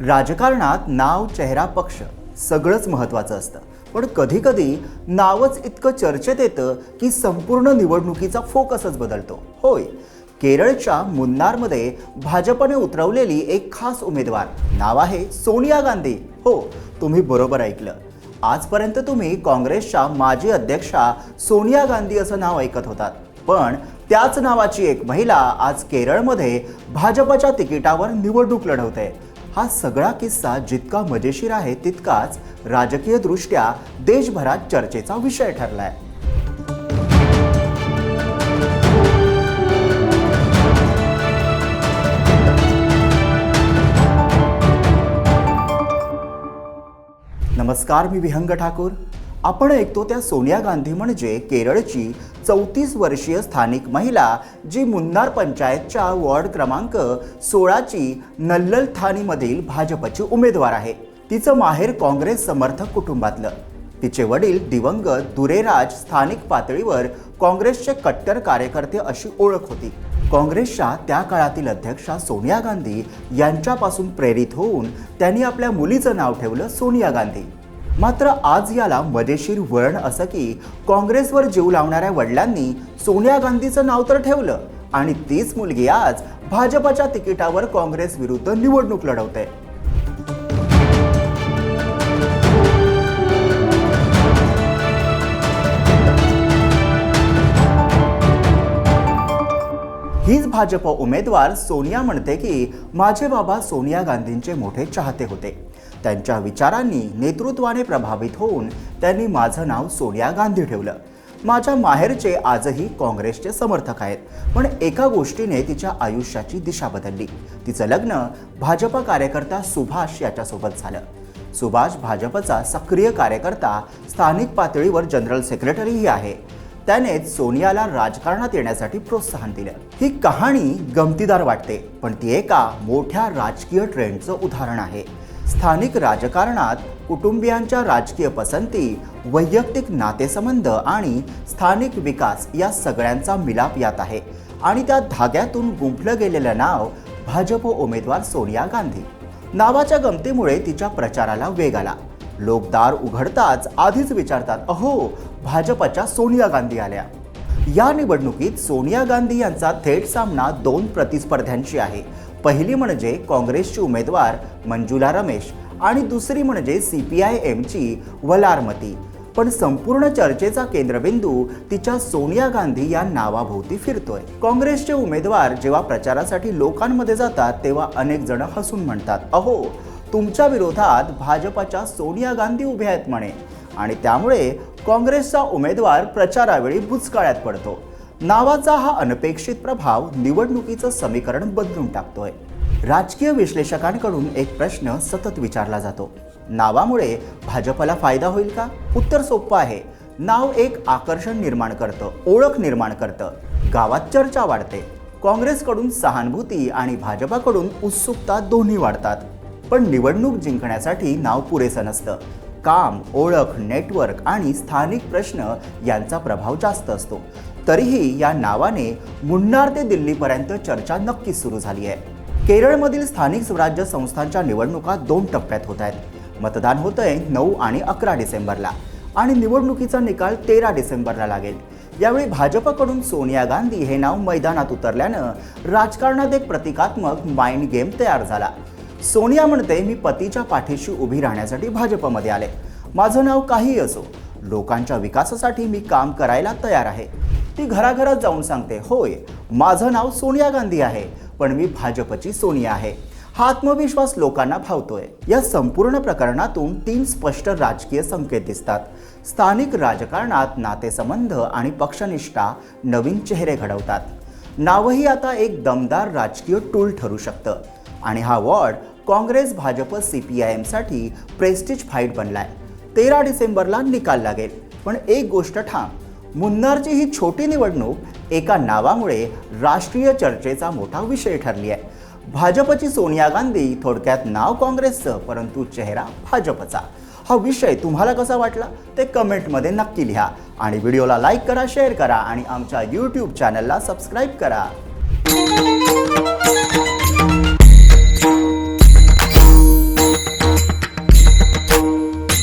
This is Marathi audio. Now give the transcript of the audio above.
राजकारणात नाव चेहरा पक्ष सगळंच महत्त्वाचं असतं. पण कधीकधी नावच इतकं चर्चेत येतं की संपूर्ण निवडणुकीचा फोकसच बदलतो. होय केरळच्या मुन्नारमध्ये भाजपने उतरवलेली एक खास उमेदवार. नाव आहे सोनिया गांधी. हो तुम्ही बरोबर ऐकलं. आजपर्यंत तुम्ही काँग्रेसच्या माजी अध्यक्षा सोनिया गांधी असं नाव ऐकत होतात. पण त्याच नावाची एक महिला आज केरळमध्ये भाजपच्या तिकिटावर निवडणूक लढवते. हा सगळा किस्सा जितका मजेशीर आहे तितकाच राजकीयदृष्ट्या देशभरात चर्चेचा विषय ठरलाय. नमस्कार मी विहंग ठाकूर. आपण ऐकतो त्या सोनिया गांधी म्हणजे केरळची चौतीस वर्षीय स्थानिक महिला जी मुन्नार पंचायतच्या वॉर्ड क्रमांक सोळाची नल्लल थानीमधील भाजपची उमेदवार आहे. तिचं माहेर काँग्रेस समर्थक कुटुंबातलं. तिचे वडील दिवंगत दुरेराज स्थानिक पातळीवर काँग्रेसचे कट्टर कार्यकर्ते अशी ओळख होती. काँग्रेसच्या त्या काळातील अध्यक्षा सोनिया गांधी यांच्यापासून प्रेरित होऊन त्यांनी आपल्या मुलीचं नाव ठेवलं सोनिया गांधी. मात्र आज याला मजेशीर वळण असं की काँग्रेसवर जीव लावणाऱ्या वडिलांनी सोनिया गांधीचं नाव तर ठेवलं आणि तीच मुलगी आज भाजपच्या तिकिटावर काँग्रेस विरुद्ध निवडणूक लढवते. हीच भाजप उमेदवार सोनिया म्हणते की माझे बाबा सोनिया गांधींचे मोठे चाहते होते. त्यांच्या विचारांनी नेतृत्वाने प्रभावित होऊन त्यांनी माझं नाव सोनिया गांधी ठेवलं. माझ्या माहेरचे आजही काँग्रेसचे समर्थक आहेत पण एका गोष्टीने तिच्या आयुष्याची दिशा बदलली. तिचं लग्न भाजप कार्यकर्ता सुभाष याच्यासोबत झालं. सुभाष भाजपचा सक्रिय कार्यकर्ता स्थानिक पातळीवर जनरल सेक्रेटरीही आहे. त्यानेच सोनियाला राजकारणात येण्यासाठी प्रोत्साहन दिलं. ही कहाणी गमतीदार वाटते पण ती एका मोठ्या राजकीय ट्रेंडचं उदाहरण आहे. स्थानिक राजकारणात कुटुंबियांच्या राजकीय पसंती वैयक्तिक नातेसंबंध आणि स्थानिक विकास या सगळ्यांचा मिलाप यात आहे. आणि त्या धाग्यातून गुंफलं गेलेलं नाव भाजप उमेदवार सोनिया गांधी. नावाच्या गमतीमुळे तिच्या प्रचाराला वेग आला. लोक दार उघडताच आधीच विचारतात अहो भाजपच्या सोनिया गांधी आल्या. या निवडणुकीत सोनिया गांधी यांचा थेट सामना दोन प्रतिस्पर्ध्यांशी आहे. पहिली म्हणजे काँग्रेसची उमेदवार मंजुला रमेश आणि दुसरी म्हणजे सी पी आय एमची वलारमती. पण संपूर्ण चर्चेचा केंद्रबिंदू तिच्या सोनिया गांधी या नावाभोवती फिरतोय. काँग्रेसचे उमेदवार जेव्हा प्रचारासाठी लोकांमध्ये जातात तेव्हा अनेक जण हसून म्हणतात अहो तुमच्या विरोधात भाजपच्या सोनिया गांधी उभ्या आहेत म्हणे. आणि त्यामुळे काँग्रेसचा उमेदवार प्रचारावेळी भुचकाळ्यात पडतो. नावाचा हा अनपेक्षित प्रभाव निवडणुकीचं समीकरण बदलून टाकतोय. राजकीय विश्लेषकांकडून एक प्रश्न सतत विचारला जातो. नावामुळे भाजपला फायदा होईल का? उत्तर सोपं आहे. नाव एक आकर्षण निर्माण करतं ओळख निर्माण करतं. गावात चर्चा वाढते. काँग्रेसकडून सहानुभूती आणि भाजपाकडून उत्सुकता दोन्ही वाढतात. पण निवडणूक जिंकण्यासाठी नाव पुरेसं नसतं. काम ओळख नेटवर्क आणि स्थानिक प्रश्न यांचा प्रभाव जास्त असतो. तरीही या नावाने मुन्नार ते दिल्लीपर्यंत चर्चा नक्कीच सुरू झाली आहे. केरळमधील स्थानिक स्वराज्य संस्थांच्या निवडणुका दोन टप्प्यात होत आहेत. मतदान होतंय नऊ आणि अकरा डिसेंबरला आणि निवडणुकीचा निकाल तेरा डिसेंबरला लागेल. यावेळी भाजपकडून सोनिया गांधी हे नाव मैदानात उतरल्यानं राजकारणात एक प्रतिकात्मक माइंड गेम तयार झाला. सोनिया म्हणते मी पतीच्या पाठीशी उभी राहण्यासाठी भाजपमध्ये आले. माझं नाव काहीही असो लोकांच्या विकासासाठी मी काम करायला तयार आहे. ती घराघरात जाऊन सांगते होय माझं नाव सोनिया गांधी आहे पण मी भाजपची सोनिया आहे. हा आत्मविश्वास लोकांना भावतोय. या संपूर्ण प्रकरणातून तीन स्पष्ट राजकीय संकेत दिसतात. स्थानिक राजकारणात नातेसंबंध आणि पक्षनिष्ठा नवीन चेहरे घडवतात. नावही आता एक दमदार राजकीय टूल ठरू शकतं. आणि हा ward Congress Bhajap C P I एमसाठी prestige fight बनलाय. तेरा डिसेंबरला निकाल लागेल. पण एक गोष्ट ठाम मुन्नारची ही छोटी निवडणूक एका नावामुळे राष्ट्रीय चर्चेचा मोठा विषय ठरली आहे. भाजपची सोनिया गांधी थोडक्यात नाव काँग्रेसचं परंतु चेहरा भाजपचा. हा विषय तुम्हाला कसा वाटला? ते कमेंटमध्ये नक्की लिहा. आणि व्हिडिओला लाईक करा शेअर करा आणि आमच्या यूट्यूब चॅनलला सबस्क्राईब करा.